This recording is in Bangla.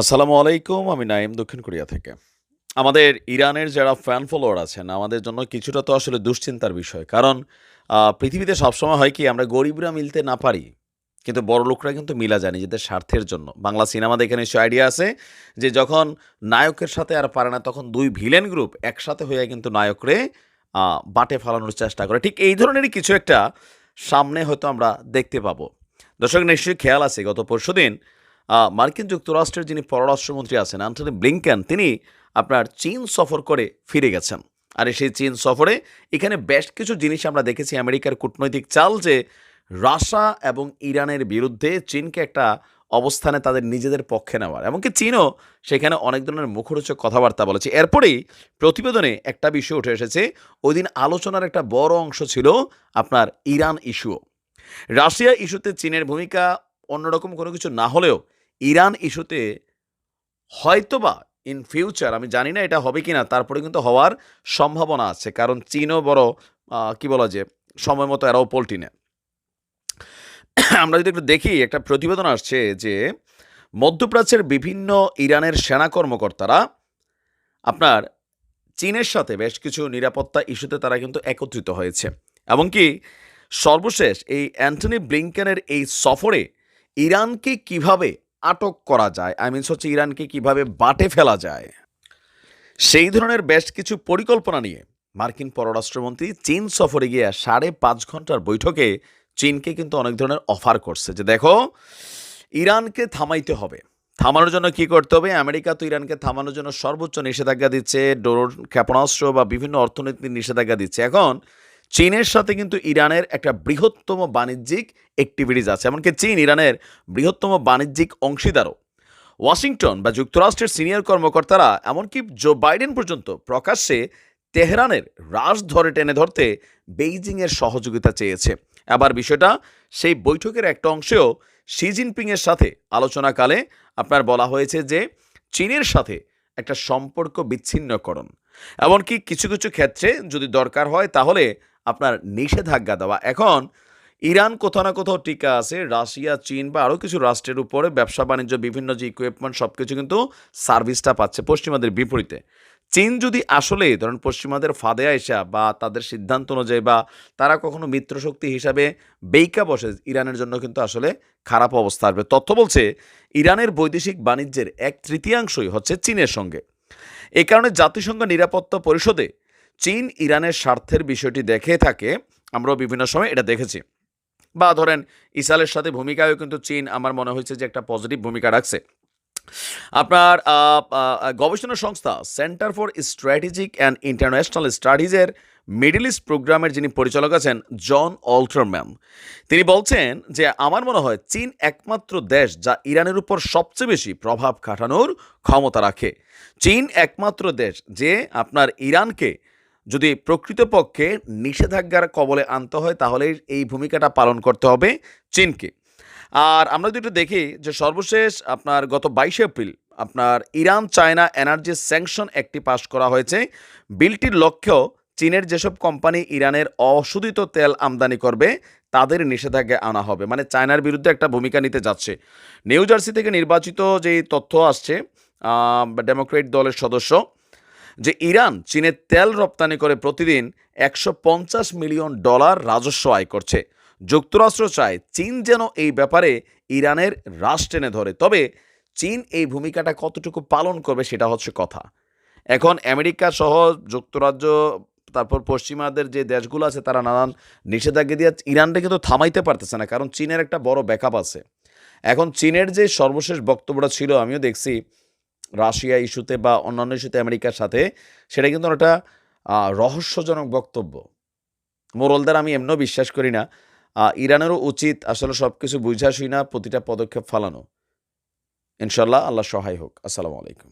আসসালামু আলাইকুম আমি নাইম দক্ষিণ কোরিয়া থেকে। আমাদের ইরানের যারা ফ্যান ফলোয়ার আছেন আমাদের জন্য কিছুটা তো আসলে দুশ্চিন্তার বিষয়। কারণ পৃথিবীতে সবসময় হয় কি আমরা গরিবরা মিলতে না পারি কিন্তু বড় লোকরা কিন্তু মিলা যায় নিজেদের স্বার্থের জন্য। বাংলা সিনেমা দেখে নিশ্চয় আইডিয়া আছে যে যখন নায়কের সাথে আর পারে না তখন দুই ভিলেন গ্রুপ একসাথে হয়ে কিন্তু নায়করে বাটে ফালানোর চেষ্টা করে। ঠিক এই ধরনেরই কিছু একটা সামনে হয়তো আমরা দেখতে পাবো। দর্শক নিশ্চয়ই খেয়াল আছে গত পরশুদিন আহ, মার্কিন যুক্তরাষ্ট্রের যিনি পররাষ্ট্রমন্ত্রী আছেন অ্যান্টনি ব্লিংকেন, তিনি আপনার চীন সফর করে ফিরে গেছেন। আর সেই চীন সফরে এখানে বেশ কিছু জিনিস আমরা দেখেছি আমেরিকার কূটনৈতিক চাল যে রাশা এবং ইরানের বিরুদ্ধে চীনকে একটা অবস্থানে তাদের নিজেদের পক্ষে নেওয়ার। এমনকি চীনও সেখানে অনেক ধরনের মুখরোচক কথাবার্তা বলেছে। এরপরেই প্রতিবেদনে একটা বিষয় উঠে এসেছে, ওই দিন আলোচনার একটা বড় অংশ ছিল আপনার ইরান ইস্যুও। রাশিয়া ইস্যুতে চীনের ভূমিকা অন্যরকম কোনো কিছু না হলেও ইরান ইস্যুতে হয়তোবা ইন ফিউচার আমি জানি না এটা হবে কি না তারপরে কিন্তু হওয়ার সম্ভাবনা আছে, কারণ চীনও বড় কি বলা যে সময় মতো এরাও পোল্টি নেয়। আমরা যদি একটু দেখি, একটা প্রতিবেদন আসছে যে মধ্যপ্রাচ্যের বিভিন্ন ইরানের সেনা কর্মকর্তারা আপনার চীনের সাথে বেশ কিছু নিরাপত্তা ইস্যুতে তারা কিন্তু একত্রিত হয়েছে। এমনকি সর্বশেষ এই অ্যান্টনি ব্লিংকেনের এই সফরে ইরানকে কীভাবে আটক করা যায়। আই মিনস হচ্ছে ইরানকে কীভাবে বাটে ফেলা যায়। সেই ধরনের বেশ কিছু পরিকল্পনা নিয়ে মার্কিন পররাষ্ট্রমন্ত্রী চীন সফরে গিয়ে সাড়ে পাঁচ ঘণ্টার বৈঠকে চীনকে কিন্তু অনেক ধরনের অফার করছে যে দেখো, ইরানকে থামাইতে হবে। থামানোর জন্য কি করতে হবে? আমেরিকা তো ইরানকে থামানোর জন্য সর্বোচ্চ নিষেধাজ্ঞা দিচ্ছে ড্রোন ক্ষেপণাস্ত্র বা বিভিন্ন অর্থনৈতিক নিষেধাজ্ঞা দিচ্ছে। এখন চীনের সাথে কিন্তু ইরানের একটা বৃহত্তম বাণিজ্যিক অ্যাক্টিভিটিস আছে। এমনকি চীন, ইরানের বৃহত্তম বাণিজ্যিক অংশীদারও। ওয়াশিংটন বা যুক্তরাষ্ট্রের সিনিয়র কর্মকর্তারা, এমনকি জো বাইডেন পর্যন্ত প্রকাশ্যে তেহরানের রাজ ধরে টেনে ধরতে বেইজিংয়ের সহযোগিতা চেয়েছে। আবার বিষয়টা সেই বৈঠকের একটা অংশেও শি জিনপিংয়ের সাথে আলোচনাকালে আপনার বলা হয়েছে যে চীনের সাথে একটা সম্পর্ক বিচ্ছিন্নকরণ। এমনকি কিছু কিছু ক্ষেত্রে যদি দরকার হয় তাহলে আপনার নিষেধাজ্ঞা দেওয়া। এখন ইরান কোথাও না কোথাও টিকা আছে, রাশিয়া, চীন বা আরও কিছু রাষ্ট্রের উপরে ব্যবসা, বাণিজ্য, বিভিন্ন যে ইকুইপমেন্ট সব কিছু কিন্তু সার্ভিসটা পাচ্ছে পশ্চিমাদের বিপরীতে। চীন যদি আসলে ধরুন পশ্চিমাদের ফাঁদে আইসা বা তাদের সিদ্ধান্ত অনুযায়ী বা তারা কখনো মিত্রশক্তি হিসাবে বেইকা বসে, ইরানের জন্য কিন্তু আসলে খারাপ অবস্থা আসবে। তথ্য বলছে, ইরানের বৈদেশিক বাণিজ্যের এক তৃতীয়াংশই হচ্ছে চীনের সঙ্গে। এ কারণে জাতিসংঘ নিরাপত্তা পরিষদে চীন ইরানের স্বার্থের বিষয়টি দেখে থাকে, আমরাও বিভিন্ন সময় এটা দেখেছি। বা ধরেন, ইসরায়েলের সাথে ভূমিকায়ও কিন্তু চীন, আমার মনে হয়েছে যে একটা পজিটিভ ভূমিকা রাখছে। আপনার গবেষণা সংস্থা center for strategic and international স্টাডিজের middle east প্রোগ্রামের যিনি পরিচালক আছেন জন অল্টারম্যান তিনি বলছেন যে আমার মনে হয় চীন একমাত্র দেশ যা ইরানের উপর সবচেয়ে বেশি প্রভাব খাটানোর ক্ষমতা রাখে। চীন একমাত্র দেশ যে আপনার ইরানকে যদি প্রকৃতপক্ষে নিষেধাজ্ঞার কবলে আনতে হয় তাহলে এই ভূমিকাটা পালন করতে হবে চীনকে। আর আমরা যদি দেখি যে সর্বশেষ আপনার গত বাইশে এপ্রিল আপনার ইরান চায়না এনার্জি স্যাংশন একটি পাশ করা হয়েছে। বিলটির লক্ষ্য চীনের যেসব কোম্পানি ইরানের অশোধিত তেল আমদানি করবে, তাদের নিষেধাজ্ঞা আনা হবে। মানে চায়নার বিরুদ্ধে একটা ভূমিকা নিতে যাচ্ছে। নিউ জার্সি থেকে নির্বাচিত যে তথ্য আসছে ডেমোক্রেট দলের সদস্য যে ইরান চীনের তেল রপ্তানি করে প্রতিদিন একশো পঞ্চাশ মিলিয়ন ডলার রাজস্ব আয় করছে। যুক্তরাষ্ট্র চায় চীন যেন এই ব্যাপারে ইরানের রাশ টেনে ধরে। তবে চীন এই ভূমিকাটা কতটুকু পালন করবে সেটা হচ্ছে কথা। এখন আমেরিকা সহ যুক্তরাজ্য, তারপর পশ্চিমাদের যে দেশগুলো আছে তারা নানান নিষেধাজ্ঞা দিয়ে ইরানটা কিন্তু থামাইতে পারতেছে না, কারণ চীনের একটা বড় ব্যাকআপ আছে। এখন চীনের যে সর্বশেষ বক্তব্যটা ছিল, আমিও দেখছি রাশিয়া ইস্যুতে বা অন্যান্য ইস্যুতে আমেরিকার সাথে, সেটা কিন্তু একটা রহস্যজনক বক্তব্য। মোরলদার আমি এমনও বিশ্বাস করি না ইরানেরও উচিত আসলে সব কিছু বুঝাশুই না, প্রতিটা পদক্ষেপ ফালানো। ইনশাল্লাহ আল্লাহ সহায় হোক। আসসালামু আলাইকুম।